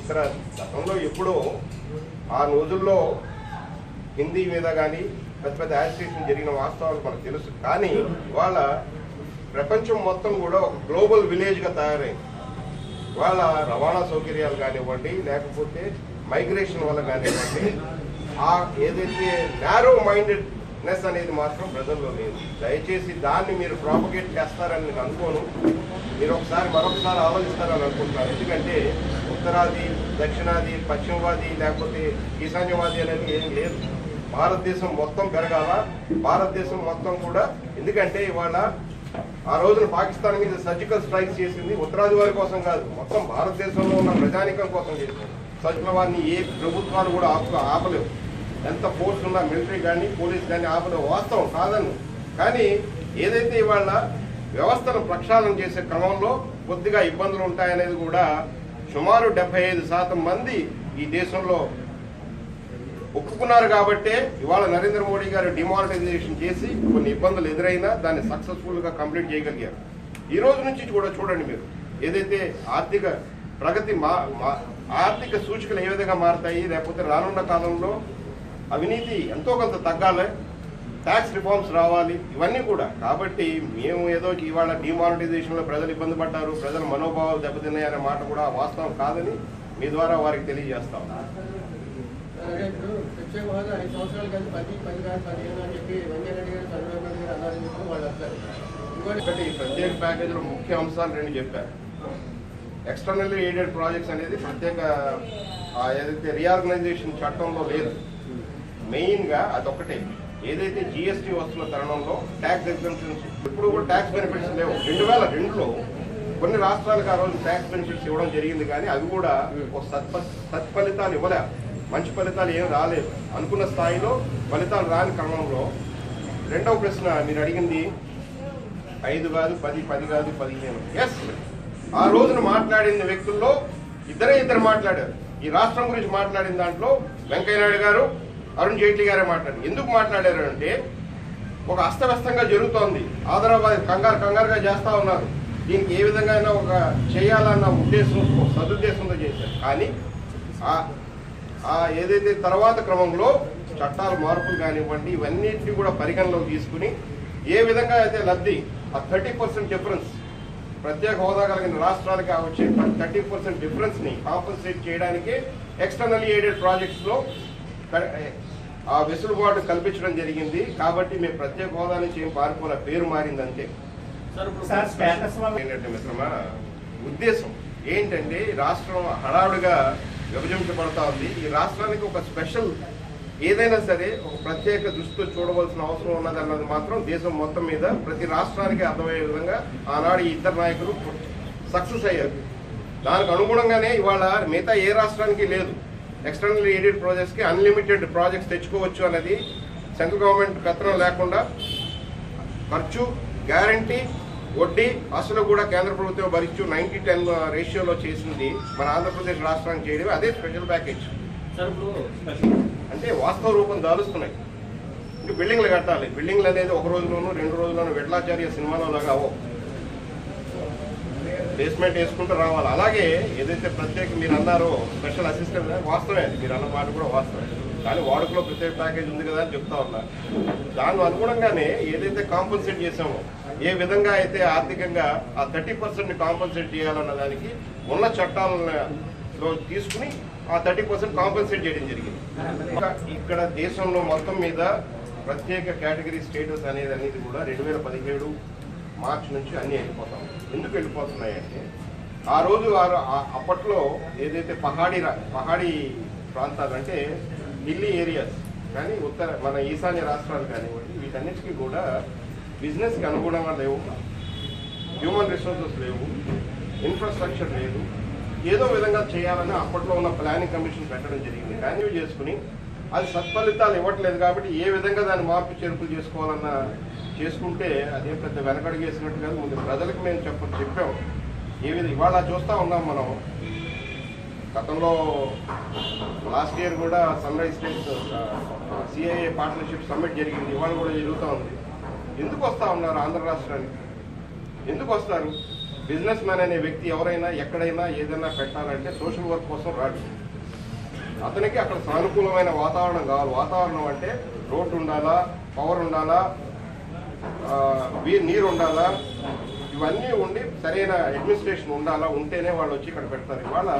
ఉత్తరాది గతంలో ఎప్పుడో ఆ రోజుల్లో హిందీ మీద కానీ పెద్ద పెద్ద యాజిటేషన్ జరిగిన వాస్తవాలు మనకు తెలుసు. కానీ ఇవాళ ప్రపంచం మొత్తం కూడా ఒక గ్లోబల్ విలేజ్గా తయారైంది. వాళ్ళ రవాణా సౌకర్యాలు కానివ్వండి లేకపోతే మైగ్రేషన్ వల్ల కానివ్వండి ఆ ఏదైతే నేరో మైండెడ్నెస్ అనేది మాత్రం ప్రజల్లో లేదు. దయచేసి దాన్ని మీరు ప్రాపగేట్ చేస్తారని నేను అనుకోను. మీరు ఒకసారి మరొకసారి ఆలోచిస్తారని అనుకుంటున్నాను. ఎందుకంటే ఉత్తరాది దక్షిణాది పశ్చిమవాది లేకపోతే ఈశాన్యవాది అనేది ఏం లేదు. భారతదేశం మొత్తం పెరగాల. భారతదేశం మొత్తం కూడా ఎందుకంటే ఇవాళ ఆ రోజున పాకిస్తాన్ మీద సర్జికల్ స్ట్రైక్స్ చేసింది ఉత్తరాది వారి కోసం కాదు మొత్తం భారతదేశంలో ఉన్న ప్రజానికం కోసం చేసింది. సర్జికల్ వారిని ఏ ప్రభుత్వాలు కూడా ఆపు ఆపలేవు. ఎంత ఫోర్స్ ఉన్నా మిలిటరీ కానీ పోలీస్ కానీ ఆపలేవు. వాస్తవం కాదని కానీ ఏదైతే ఇవాళ వ్యవస్థను ప్రక్షాళన చేసే క్రమంలో కొద్దిగా ఇబ్బందులు ఉంటాయనేది కూడా సుమారు డెబ్బై ఐదు శాతం మంది ఈ దేశంలో ఒప్పుకున్నారు కాబట్టే ఇవాళ నరేంద్ర మోడీ గారు డిమానిటైజేషన్ చేసి కొన్ని ఇబ్బందులు ఎదురైనా దాన్ని సక్సెస్ఫుల్గా కంప్లీట్ చేయగలిగారు. ఈ రోజు నుంచి కూడా చూడండి మీరు ఏదైతే ఆర్థిక ప్రగతి మా మా- ఆర్థిక సూచికలు ఏ విధంగా మారుతాయి లేకపోతే రానున్న కాలంలో అవినీతి ఎంతో కొంత తగ్గాలి ట్యాక్స్ రిఫార్మ్స్ రావాలి ఇవన్నీ కూడా. కాబట్టి మేము ఏదో ఇవాళ డిమానిటైజేషన్లో ప్రజలు ఇబ్బంది పడ్డారు ప్రజల మనోభావాలు దెబ్బతిన్నాయనే మాట కూడా వాస్తవం కాదని మీ ద్వారా వారికి తెలియజేస్తాం ఒకటి ఈ ప్రత్యేక ప్యాకేజీలో ముఖ్య అంశాలు రెండు చెప్పారు. ఎక్స్టర్నల్లీ ఎయిడెడ్ ప్రాజెక్ట్స్ అనేది ప్రత్యేక ఏదైతే రీఆర్గనైజేషన్ చట్టంలో లేదు. మెయిన్గా అదొకటే ఏదైతే జిఎస్టీ వస్తున్న తరుణంలో ట్యాక్స్ ఎగ్జామ్షన్స్ ఇప్పుడు కూడా ట్యాక్స్ బెనిఫిట్స్ లేవు. రెండు వేల రెండులో కొన్ని రాష్ట్రాలకు ఆ రోజు ట్యాక్స్ బెనిఫిట్స్ ఇవ్వడం జరిగింది కానీ అవి కూడా ఒక సత్ఫ సత్ఫలితాలు ఇవ్వలే. మంచి ఫలితాలు ఏం రాలేదు. అనుకున్న స్థాయిలో ఫలితాలు రాని క్రమంలో రెండవ ప్రశ్న మీరు అడిగింది ఐదు కాదు పది పది కాదు పదిహేను. ఎస్ ఆ రోజున మాట్లాడిన వ్యక్తుల్లో ఇద్దరే ఇద్దరు మాట్లాడారు. ఈ రాష్ట్రం గురించి మాట్లాడిన దాంట్లో వెంకయ్యనాయుడు గారు అరుణ్ జైట్లీ గారే మాట్లాడారు. ఎందుకు మాట్లాడారు అంటే ఒక అస్తవ్యస్తంగా జరుగుతోంది. ఆదరాబాద్ కంగారు కంగారుగా చేస్తా ఉన్నారు. దీనికి ఏ విధంగా అయినా ఒక చేయాలన్న ఉద్దేశం సదుద్దేశంతో చేశారు. కానీ ఆ ఏదైతే తర్వాత క్రమంలో చట్టాలు మార్పులు కానివ్వండి ఇవన్నిటిని కూడా పరిగణలోకి తీసుకుని ఏ విధంగా అయితే లబ్ధి ఆ థర్టీ పర్సెంట్ డిఫరెన్స్ ప్రత్యేక హోదా కలిగిన రాష్ట్రాలకి వచ్చే థర్టీ పర్సెంట్ డిఫరెన్స్ని కాంపన్సేట్ చేయడానికి ఎక్స్టర్నల్ ఎయిడెడ్ ప్రాజెక్ట్స్లో ఆ వెసులుబాటు కల్పించడం జరిగింది. కాబట్టి మేము ప్రత్యేక హోదా నుంచి ఏం పారిపోలే పేరు మారిందంటే సార్ స్టేటస్ వల్ల ఏంటంటే మిత్రమా ఉద్దేశం ఏంటంటే రాష్ట్రం హడావుడిగా విభజించబడతా ఉంది. ఈ రాష్ట్రానికి ఒక స్పెషల్ ఏదైనా సరే ఒక ప్రత్యేక దృష్టితో చూడవలసిన అవసరం ఉన్నది అన్నది మాత్రం దేశం మొత్తం మీద ప్రతి రాష్ట్రానికి అర్థమయ్యే విధంగా ఆనాడు ఈ ఇద్దరు నాయకులు సక్సెస్ అయ్యారు. దానికి అనుగుణంగానే ఇవాళ మిగతా ఏ రాష్ట్రానికి లేదు. ఎక్స్టర్నల్ ఎయిడెడ్ ప్రాజెక్ట్స్కి అన్లిమిటెడ్ ప్రాజెక్ట్స్ తెచ్చుకోవచ్చు అనేది సెంట్రల్ గవర్నమెంట్ పెత్తనం లేకుండా ఖర్చు గ్యారంటీ వడ్డీ అసలు కూడా కేంద్ర ప్రభుత్వం భరించు నైన్టీ టెన్ రేషియోలో చేసింది మన ఆంధ్రప్రదేశ్ రాష్ట్రానికి చేయడం అదే స్పెషల్ ప్యాకేజ్ అంటే వాస్తవ రూపం దాలుస్తున్నాయి. ఇంకా బిల్డింగ్లు కట్టాలి. బిల్డింగ్లు అనేది ఒక రోజులోనూ రెండు రోజుల్లోనూ వెడ్లాచార్య సినిమాలో లాగా బేస్మెంట్ వేసుకుంటూ రావాలి. అలాగే ఏదైతే ప్రత్యేక మీరు అన్నారో స్పెషల్ అసిస్టెంట్ వాస్తవమే అది. మీరు అన్న మాట కూడా వాస్తవమే. కానీ వాడుకలో ప్రత్యేక ప్యాకేజ్ ఉంది కదా అని చెప్తా ఉన్నా. దాని అనుగుణంగానే ఏదైతే కాంపన్సేట్ చేసామో ఏ విధంగా అయితే ఆర్థికంగా ఆ థర్టీ పర్సెంట్ కాంపన్సేట్ చేయాలన్న దానికి ఉన్న చట్టాలను తీసుకుని ఆ థర్టీ పర్సెంట్ కాంపన్సేట్ చేయడం జరిగింది. ఇక్కడ దేశంలో మొత్తం మీద ప్రత్యేక కేటగిరీ స్టేటస్ అనేది అనేది కూడా రెండు వేల పదిహేడు మార్చి నుంచి అన్నీ వెళ్ళిపోతాం ఎందుకు వెళ్ళిపోతున్నాయంటే ఆ రోజు వారు అప్పట్లో ఏదైతే పహాడీ రా- పహాడీ ప్రాంతాలు అంటే ఢిల్లీ ఏరియాస్ కానీ ఉత్తర మన ఈశాన్య రాష్ట్రాలు కానివ్వండి వీటన్నిటికీ కూడా బిజినెస్కి అనుగుణంగా లేవు. హ్యూమన్ రిసోర్సెస్ లేవు. ఇన్ఫ్రాస్ట్రక్చర్ లేదు. ఏదో విధంగా చేయాలని అప్పట్లో ఉన్న ప్లానింగ్ కమిషన్ పెట్టడం జరిగింది. కంటిన్యూ చేసుకుని అది సత్ఫలితాలు ఇవ్వట్లేదు కాబట్టి ఏ విధంగా దాన్ని మార్పు చేర్పులు చేసుకోవాలన్న చేసుకుంటే అదే పెద్ద వెనకడిగేసినట్టు కాదు ముందు ప్రజలకు మేము చెప్ప చెప్పాం. ఏ విధంగా ఇవాళ చూస్తూ ఉన్నాం మనం. గతంలో లాస్ట్ ఇయర్ కూడా Sunrise States CII Partnership Summit జరిగింది. ఇవాళ కూడా జరుగుతూ ఉంది. ఎందుకు వస్తూ ఉన్నారు ఆంధ్ర రాష్ట్రానికి? ఎందుకు వస్తారు? బిజినెస్ మ్యాన్ అనే వ్యక్తి ఎవరైనా ఎక్కడైనా ఏదైనా పెట్టాలంటే సోషల్ వర్క్ కోసం రాడు. అతనికి అక్కడ సానుకూలమైన వాతావరణం కావాలి. వాతావరణం అంటే రోడ్డు ఉండాలా పవర్ ఉండాలా నీరు ఉండాలా? ఇవన్నీ ఉండి సరైన అడ్మినిస్ట్రేషన్ ఉండాలా? ఉంటేనే వాళ్ళు వచ్చి ఇక్కడ పెడతారు. ఇవాళ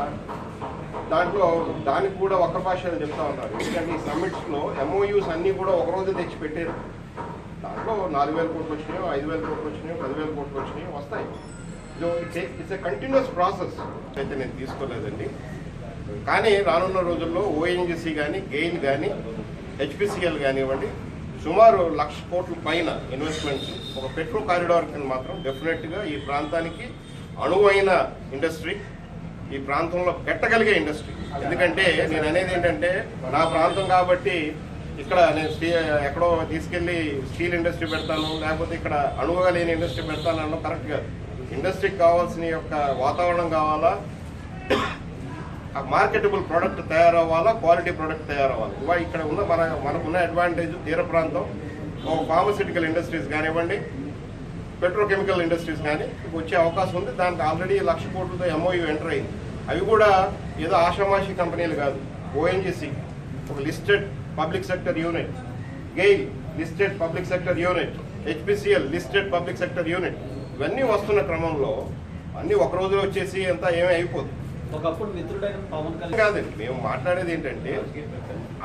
దాంట్లో దానికి కూడా ఒక్క భాషలు చెప్తా ఉన్నారు. ఎందుకంటే ఈ సమ్మిట్స్లో ఎంఓయూస్ అన్నీ కూడా ఒక రోజు తెచ్చి పెట్టారు. దాంట్లో నాలుగు వేల కోట్లు వచ్చినాయో ఐదు వేల కోట్లు వచ్చినాయో పదివేల కోట్లు వచ్చినాయో వస్తాయి. ఇట్స్ ఎ కంటిన్యూస్ ప్రాసెస్ అయితే నేను తీసుకోలేదండి. కానీ రానున్న రోజుల్లో ఓఎన్జిసి కానీ గెయిన్ కానీ హెచ్పిసిఎల్ కానివ్వండి సుమారు లక్ష కోట్ల పైన ఇన్వెస్ట్మెంట్స్ ఒక పెట్రో కారిడార్ కింద మాత్రం డెఫినెట్గా ఈ ప్రాంతానికి అనువైన ఇండస్ట్రీ ఈ ప్రాంతంలో పెట్టగలిగే ఇండస్ట్రీ ఎందుకంటే నేను అనేది ఏంటంటే నా ప్రాంతం కాబట్టి ఇక్కడ నేను ఎక్కడో తీసుకెళ్ళి స్టీల్ ఇండస్ట్రీ పెడతాను లేకపోతే ఇక్కడ అణువుగా లేని ఇండస్ట్రీ పెడతాను అన్న కరెక్ట్ కాదు. ఇండస్ట్రీకి కావాల్సిన యొక్క వాతావరణం కావాలా? ఆ మార్కెటబుల్ ప్రోడక్ట్ తయారవ్వాలా? క్వాలిటీ ప్రోడక్ట్ తయారవ్వాలి. ఇవాళ ఇక్కడ ఉన్న మన మనకున్న అడ్వాంటేజ్ తీర ప్రాంతం. ఒక ఫార్మసిటికల్ ఇండస్ట్రీస్ కానివ్వండి పెట్రోకెమికల్ ఇండస్ట్రీస్ కానీ వచ్చే అవకాశం ఉంది. దానికి ఆల్రెడీ లక్ష కోట్లతో ఎంఓయూ ఎంటర్ అయింది. అవి కూడా ఏదో ఆషామాషి కంపెనీలు కాదు. ఓఎన్జిసి ఒక listed public sector unit GAIL listed public sector unit HPCL listed public sector unit ఇవన్నీ వస్తున్న క్రమంలో అన్నీ ఒక రోజులో వచ్చేసి అంతా ఏమీ అయిపోదు. ఒకప్పుడు మిత్రుడైన పవన్ కళ్యాణ్ కాదండి మేము మాట్లాడేది ఏంటంటే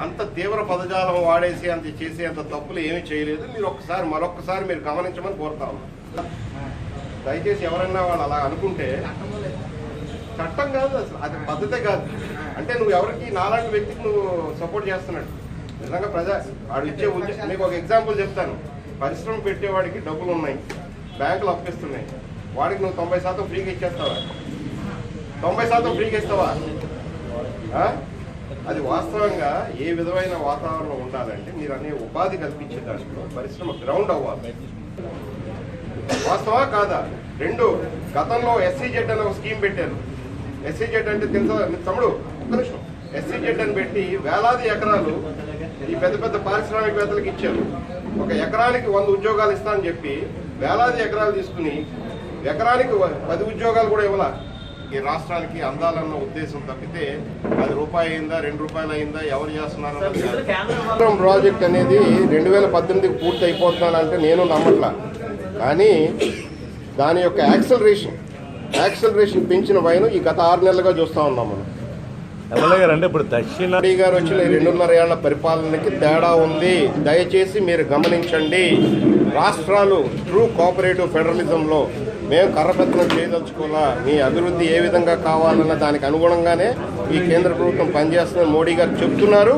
అంత తీవ్ర పదజాలం వాడేసి అంత చేసి అంత తప్పులు ఏమీ చేయలేదు. మీరు ఒక్కసారి మరొకసారి మీరు గమనించమని కోరుతా దయచేసి ఎవరన్నా వాళ్ళు అలా అనుకుంటే చట్టం కాదు అసలు అది పద్ధతే కాదు. అంటే నువ్వు ఎవరికి నాలాంటి వ్యక్తికి నువ్వు సపోర్ట్ చేస్తున్నాడు. నిజంగా ప్రజా వాడు ఇచ్చే నీకు ఒక ఎగ్జాంపుల్ చెప్తాను. పరిశ్రమ పెట్టేవాడికి డబ్బులు ఉన్నాయి. బ్యాంకులు అప్పిస్తున్నాయి. వాడికి నువ్వు తొంభై శాతం ఫ్రీగా ఇచ్చేస్తావా? తొంభై శాతం ఫ్రీగా ఇస్తావా? అది వాస్తవంగా ఏ విధమైన వాతావరణం ఉండాలంటే మీరు అనే ఉపాధి కల్పించే దాంట్లో పరిశ్రమ గ్రౌండ్ అవ్వాలి. వాస్తవా కాదా? రెండు గతంలో ఎస్సీజెడ్ అనే ఒక స్కీమ్ పెట్టారు. ఎస్సీజెడ్ అంటే తెలుసా? తమ్ముడు ఒక్క నిమిషం. ఎస్సీజెడ్ అని పెట్టి వేలాది ఎకరాలు ఈ పెద్ద పెద్ద పారిశ్రామికవేత్తలకు ఇచ్చారు. ఒక ఎకరానికి వంద ఉద్యోగాలు ఇస్తానని చెప్పి వేలాది ఎకరాలు తీసుకుని ఎకరానికి పది ఉద్యోగాలు కూడా ఇవ్వాల? ఈ రాష్ట్రానికి అందాలన్న ఉద్దేశం తప్పితే అది రూపాయి అయిందా రెండు రూపాయలు అయిందా ఎవరు చేస్తున్నారు ప్రాజెక్ట్ అనేది రెండు వేల పద్దెనిమిదికి పూర్తి అయిపోతున్నానంటే నేను నమ్మట్లా. కానీ దాని యొక్క యాక్సలరేషన్ యాక్సలరేషన్ పెంచిన వైను ఈ గత ఆరు నెలలుగా చూస్తా ఉన్నాం మనం. ఎమ్మెల్యే గారు అంటే ఇప్పుడు దక్షిణ గారు వచ్చిన ఈ రెండున్నర ఏళ్ళ పరిపాలనకి తేడా ఉంది. దయచేసి మీరు గమనించండి. రాష్ట్రాలు ట్రూ కోఆపరేటివ్ ఫెడరలిజంలో మేము కర్రపెత్తనం చేయదలుచుకోవాలా మీ అభివృద్ధి ఏ విధంగా కావాలన్న దానికి అనుగుణంగానే ఈ కేంద్ర ప్రభుత్వం పనిచేస్తుందని మోడీ గారు చెప్తున్నారు.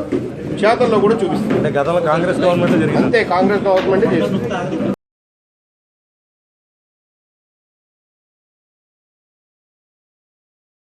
చేతల్లో కూడా చూపిస్తుంది. గతంలో కాంగ్రెస్ గవర్నమెంట్ అంతే కాంగ్రెస్ గవర్నమెంట్ చేస్తుంది